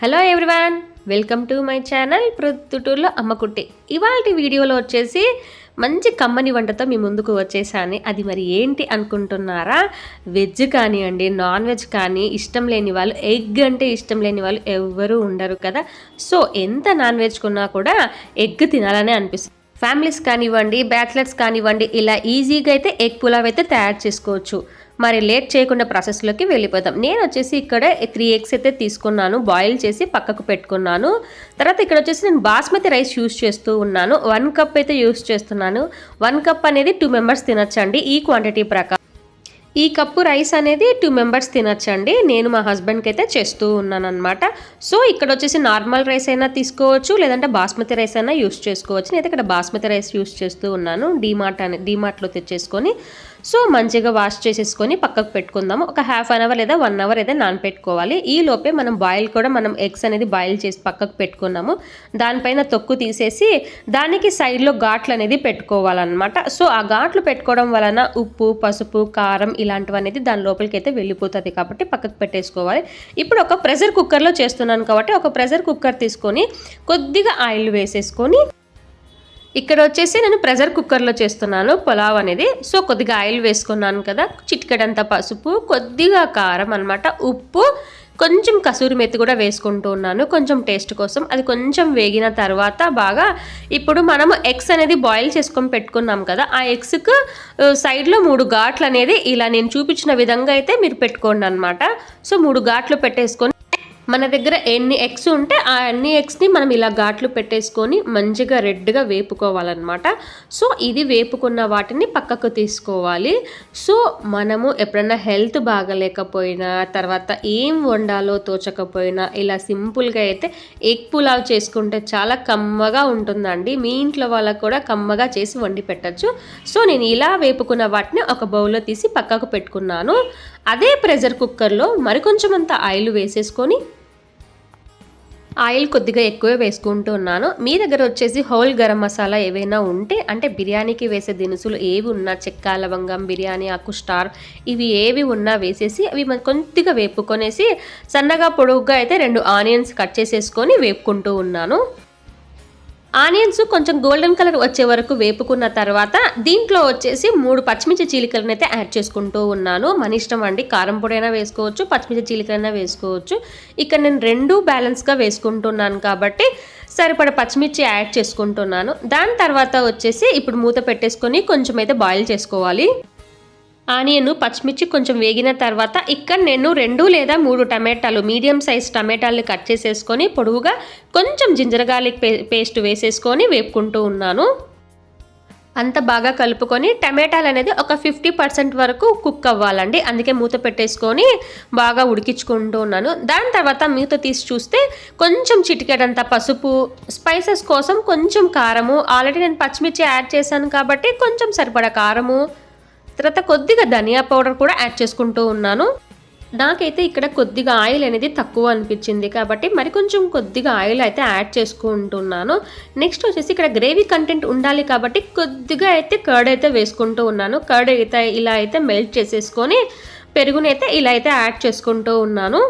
Hello everyone welcome to my channel ప్రొద్దుటూరులో అమ్మకుట్టి ఇవాళ వీడియోలో వచ్చేసి మంచి కమ్మని వంటతో మీ ముందుకు వచ్చేసాను. అది మరి ఏంటి అనుకుంటున్నారా? వెజ్ కానివ్వండి నాన్ వెజ్ కానీ ఇష్టం లేని వాళ్ళు ఎగ్ అంటే ఇష్టం లేని వాళ్ళు ఎవ్వరూ ఉండరు కదా. సో ఎంత నాన్ వెజ్ కొన్నా కూడా ఎగ్ తినాలనే అనిపిస్తుంది. ఫ్యామిలీస్ కానివ్వండి బ్యాచిలర్స్ కానివ్వండి ఇలా ఈజీగా అయితే ఎగ్ పులావ్ అయితే తయారు చేసుకోవచ్చు. మరి లేట్ చేయకుండా ప్రాసెస్లోకి వెళ్ళిపోతాం నేను వచ్చేసి ఇక్కడ త్రీ ఎగ్స్ అయితే తీసుకున్నాను బాయిల్ చేసి పక్కకు పెట్టుకున్నాను. తర్వాత ఇక్కడ వచ్చేసి నేను బాస్మతి రైస్ యూస్ చేస్తూ ఉన్నాను. వన్ కప్ అయితే యూస్ చేస్తున్నాను. వన్ కప్ అనేది టూ మెంబర్స్ తినచ్చండి ఈ క్వాంటిటీ ప్రకారం. ఈ కప్పు రైస్ అనేది టూ మెంబర్స్ తినచ్చండి. నేను మా హస్బెండ్కి అయితే చేస్తూ ఉన్నాను అనమాట సో ఇక్కడ వచ్చేసి నార్మల్ రైస్ అయినా తీసుకోవచ్చు లేదంటే బాస్మతి రైస్ అయినా యూస్ చేసుకోవచ్చు. నేను ఇక్కడ బాస్మతి రైస్ యూస్ చేస్తూ ఉన్నాను. డీమార్ట్ అని డీమార్ట్లో తెచ్చేసుకొని సో మంచిగా వాష్ చేసేసుకొని పక్కకు పెట్టుకుందాము. ఒక హాఫ్ అన్ అవర్ లేదా వన్ అవర్ అయితే నానపెట్టుకోవాలి. ఈ లోపే మనం బాయిల్ కూడా మనం ఎగ్స్ అనేది బాయిల్ చేసి పక్కకు పెట్టుకున్నాము. దానిపైన తొక్కు తీసేసి దానికి సైడ్లో ఘాట్లు అనేది పెట్టుకోవాలన్నమాట. సో ఆ ఘాట్లు పెట్టుకోవడం వలన ఉప్పు పసుపు కారం ఇలాంటివి అనేది దాని లోపలికి అయితే వెళ్ళిపోతుంది కాబట్టి పక్కకు పెట్టేసుకోవాలి. ఇప్పుడు ఒక ప్రెషర్ కుక్కర్లో చేస్తున్నాను కాబట్టి ఒక ప్రెషర్ కుక్కర్ తీసుకొని కొద్దిగా ఆయిల్ వేసేసుకొని ఇక్కడ వచ్చేసి నేను ప్రెషర్ కుక్కర్లో చేస్తున్నాను. పులావ్ అనేది. సో కొద్దిగా ఆయిల్ వేసుకున్నాను కదా. చిటికెడంత పసుపు కొద్దిగా కారం అనమాట ఉప్పు కొంచెం కసూరి మెత్తి కూడా వేసుకుంటూ ఉన్నాను. కొంచెం టేస్ట్ కోసం. అది కొంచెం వేగిన తర్వాత బాగా ఇప్పుడు మనము ఎగ్స్ అనేది బాయిల్ చేసుకొని పెట్టుకున్నాం కదా. ఆ ఎగ్స్కు సైడ్లో మూడు ఘాట్లు అనేది ఇలా నేను చూపించిన విధంగా అయితే మీరు పెట్టుకోండి అనమాట సో మూడు ఘాట్లు పెట్టేసుకొని మన దగ్గర ఎన్ని ఎగ్స్ ఉంటే ఆ అన్ని ఎగ్స్ని మనం ఇలా ఘాట్లు పెట్టేసుకొని మంచిగా రెడ్గా వేపుకోవాలన్నమాట. సో ఇది వేపుకున్న వాటిని పక్కకు తీసుకోవాలి. సో మనము ఎప్పుడన్నా హెల్త్ బాగలేకపోయినా తర్వాత ఏం వండాలో తోచకపోయినా ఇలా సింపుల్గా అయితే ఎగ్ పులావ్ చేసుకుంటే చాలా కమ్మగా ఉంటుందండి. మీ ఇంట్లో వాళ్ళకు కూడా కమ్మగా చేసి వండి పెట్టచ్చు. సో నేను ఇలా వేపుకున్న వాటిని ఒక బౌల్లో తీసి పక్కకు పెట్టుకున్నాను. అదే ప్రెషర్ కుక్కర్లో మరికొంచెం అంత ఆయిల్ వేసేసుకొని ఆయిల్ కొద్దిగా ఎక్కువ వేసుకుంటూ ఉన్నాను. మీ దగ్గర వచ్చేసి హోల్ గరం మసాలా ఏవైనా ఉంటే అంటే బిర్యానీకి వేసే దినుసులు ఏవి ఉన్నా చెక్క లవంగం బిర్యానీ ఆకు స్టార్ ఇవి ఏవి ఉన్నా వేసేసి అవి కొద్దిగా వేపుకొనేసి సన్నగా పొడవుగా అయితే రెండు ఆనియన్స్ కట్ చేసేసుకొని వేపుకుంటూ ఉన్నాను. ఆనియన్స్ కొంచెం గోల్డెన్ కలర్ వచ్చే వరకు వేపుకున్న తర్వాత దీంట్లో వచ్చేసి మూడు పచ్చిమిర్చి చీలికలను అయితే యాడ్ చేసుకుంటూ ఉన్నాను. మన ఇష్టం అండి. కారం పొడైనా వేసుకోవచ్చు పచ్చిమిర్చి చీలికలైనా వేసుకోవచ్చు. ఇక్కడ నేను రెండు బ్యాలెన్స్గా వేసుకుంటున్నాను కాబట్టి సరిపడ పచ్చిమిర్చి యాడ్ చేసుకుంటున్నాను. దాని తర్వాత వచ్చేసి ఇప్పుడు మూత పెట్టేసుకొని కొంచెం అయితే బాయిల్ చేసుకోవాలి. ఆనియన్ పచ్చిమిర్చి కొంచెం వేగిన తర్వాత ఇక్కడ నేను రెండు లేదా మూడు టమాటాలు మీడియం సైజ్ టమాటాలని కట్ చేసేసుకొని పొడవుగా కొంచెం జింజర్ గార్లిక్ పేస్ట్ వేసేసుకొని వేపుకుంటూ ఉన్నాను. అంత బాగా కలుపుకొని టమాటాలు అనేది ఒక ఫిఫ్టీ పర్సెంట్ వరకు కుక్ అవ్వాలండి. అందుకే మూత పెట్టేసుకొని బాగా ఉడికించుకుంటూ ఉన్నాను. దాని తర్వాత మూత తీసి చూస్తే కొంచెం చిటికెడంత పసుపు స్పైసెస్ కోసం కొంచెం కారము. ఆల్రెడీ నేను పచ్చిమిర్చి యాడ్ చేశాను కాబట్టి కొంచెం సరిపడా కారము తర్వాత కొద్దిగా ధనియా పౌడర్ కూడా యాడ్ చేసుకుంటూ ఉన్నాను. నాకైతే ఇక్కడ కొద్దిగా ఆయిల్ అనేది తక్కువ అనిపించింది కాబట్టి మరి కొంచెం కొద్దిగా ఆయిల్ అయితే యాడ్ చేసుకుంటున్నాను. నెక్స్ట్ వచ్చేసి ఇక్కడ గ్రేవీ కంటెంట్ ఉండాలి కాబట్టి కొద్దిగా అయితే కర్డ్ అయితే వేసుకుంటూ ఉన్నాను. కర్డ్ అయితే ఇలా అయితే మెల్ట్ చేసేసుకొని పెరుగునైతే ఇలా అయితే యాడ్ చేసుకుంటూ ఉన్నాను.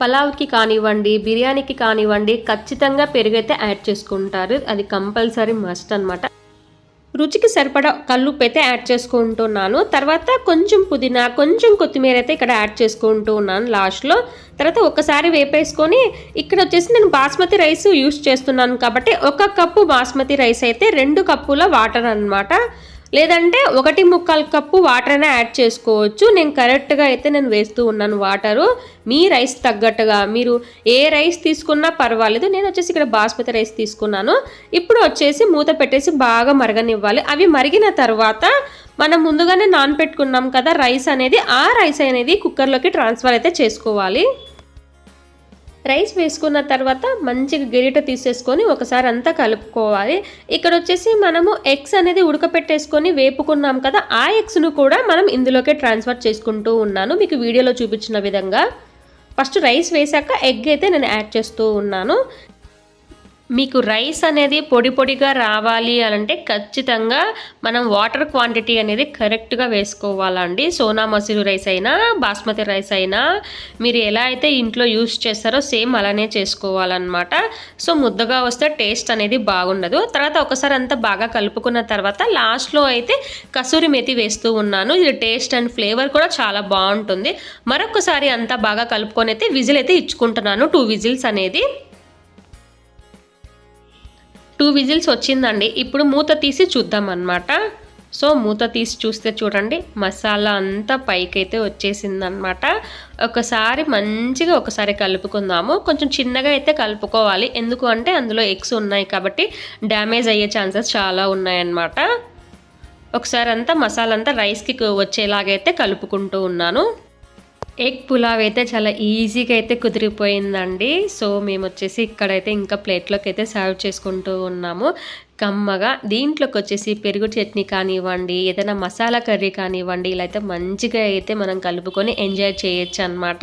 పలావ్కి కానివ్వండి బిర్యానీకి కానివ్వండి ఖచ్చితంగా పెరుగైతే యాడ్ చేసుకుంటారు. అది కంపల్సరీ మస్ట్ అనమాట రుచికి సరిపడా కల్లుప్పైతే అయితే యాడ్ చేసుకుంటున్నాను. తర్వాత కొంచెం పుదీనా కొంచెం కొత్తిమీర అయితే ఇక్కడ యాడ్ చేసుకుంటూ ఉన్నాను లాస్ట్లో. తర్వాత ఒకసారి వేపేసుకొని ఇక్కడ వచ్చేసి నేను బాస్మతి రైస్ యూస్ చేస్తున్నాను కాబట్టి ఒక కప్పు బాస్మతి రైస్ అయితే రెండు కప్పుల వాటర్ అనమాట లేదంటే ఒకటి ముక్కాలు కప్పు వాటర్ అయినా యాడ్ చేసుకోవచ్చు. నేను కరెక్ట్గా అయితే నేను వేస్తూ ఉన్నాను వాటరు మీ రైస్ తగ్గట్టుగా మీరు ఏ రైస్ తీసుకున్నా పర్వాలేదు. నేను వచ్చేసి ఇక్కడ బాస్మతి రైస్ తీసుకున్నాను. ఇప్పుడు వచ్చేసి మూత పెట్టేసి బాగా మరగనివ్వాలి. అవి మరిగిన తర్వాత మనం ముందుగానే నానపెట్టుకున్నాం కదా రైస్ అనేది ఆ రైస్ అనేది కుక్కర్లోకి ట్రాన్స్ఫర్ అయితే చేసుకోవాలి. రైస్ వేసుకున్న తర్వాత మంచిగా గిరిట తీసేసుకొని ఒకసారి అంతా కలుపుకోవాలి. ఇక్కడ వచ్చేసి మనము ఎగ్స్ అనేది ఉడకపెట్టేసుకొని వేపుకున్నాం కదా ఆ ఎగ్స్ను కూడా మనం ఇందులోకే ట్రాన్స్ఫర్ చేసుకుంటూ ఉన్నాను. మీకు వీడియోలో చూపించిన విధంగా. ఫస్ట్ రైస్ వేసాక ఎగ్ అయితే నేను యాడ్ చేస్తూ ఉన్నాను. మీకు రైస్ అనేది పొడి పొడిగా రావాలి అంటే ఖచ్చితంగా మనం వాటర్ క్వాంటిటీ అనేది కరెక్ట్గా వేసుకోవాలండి. సోనా మసూరి రైస్ అయినా బాస్మతి రైస్ అయినా మీరు ఎలా అయితే ఇంట్లో యూస్ చేస్తారో సేమ్ అలానే చేసుకోవాలన్నమాట. సో ముద్దగా వస్తే టేస్ట్ అనేది బాగుండదు. తర్వాత ఒకసారి అంతా బాగా కలుపుకున్న తర్వాత లాస్ట్లో అయితే కసూరి మెతి వేస్తూ ఉన్నాను. ఇది టేస్ట్ అండ్ ఫ్లేవర్ కూడా చాలా బాగుంటుంది. మరొకసారి అంతా బాగా కలుపుకొని అయితే విజిల్ అయితే ఇచ్చుకుంటున్నాను. టూ విజిల్స్ అనేది. టూ విజిల్స్ వచ్చిందండి. ఇప్పుడు మూత తీసి చూద్దాం అనమాట సో మూత తీసి చూస్తే చూడండి మసాలా అంతా పైకైతే వచ్చేసిందనమాట ఒకసారి మంచిగా ఒకసారి కలుపుకుందాము. కొంచెం చిన్నగా అయితే కలుపుకోవాలి. ఎందుకు అంటే అందులో ఎగ్స్ ఉన్నాయి కాబట్టి డ్యామేజ్ అయ్యే ఛాన్సెస్ చాలా ఉన్నాయన్నమాట. ఒకసారి అంతా మసాలా అంతా రైస్కి వచ్చేలాగైతే కలుపుకుంటూ ఉన్నాను. ఎగ్ పులావ్ అయితే చాలా ఈజీగా అయితే కుదిరిపోయిందండి. సో మేము వచ్చేసి ఇక్కడైతే ఇంకా ప్లేట్లోకి అయితే సర్వ్ చేసుకుంటూ ఉన్నాము. కమ్మగా దీంట్లోకి వచ్చేసి పెరుగు చట్నీ కానివ్వండి ఏదైనా మసాలా కర్రీ కానివ్వండి ఇలా అయితే మంచిగా అయితే మనం కలుపుకొని ఎంజాయ్ చేయొచ్చు అనమాట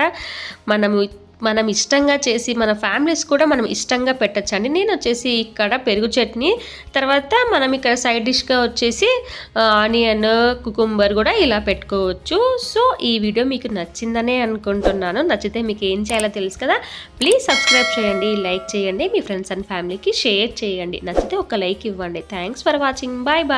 మనము మనం ఇష్టంగా చేసి మన ఫ్యామిలీస్ కూడా మనం ఇష్టంగా పెట్టచ్చండి. నేను వచ్చేసి ఇక్కడ పెరుగు చట్నీ తర్వాత మనం ఇక్కడ సైడ్ డిష్గా వచ్చేసి ఆనియన్ కుకుంబర్ కూడా ఇలా పెట్టుకోవచ్చు. సో ఈ వీడియో మీకు నచ్చిందనే అనుకుంటున్నాను. నచ్చితే మీకు ఏం చేయాలో తెలుసు కదా? ప్లీజ్ సబ్స్క్రైబ్ చేయండి లైక్ చేయండి మీ ఫ్రెండ్స్ అండ్ ఫ్యామిలీకి షేర్ చేయండి. నచ్చితే ఒక లైక్ ఇవ్వండి. Thanks for watching. Bye bye.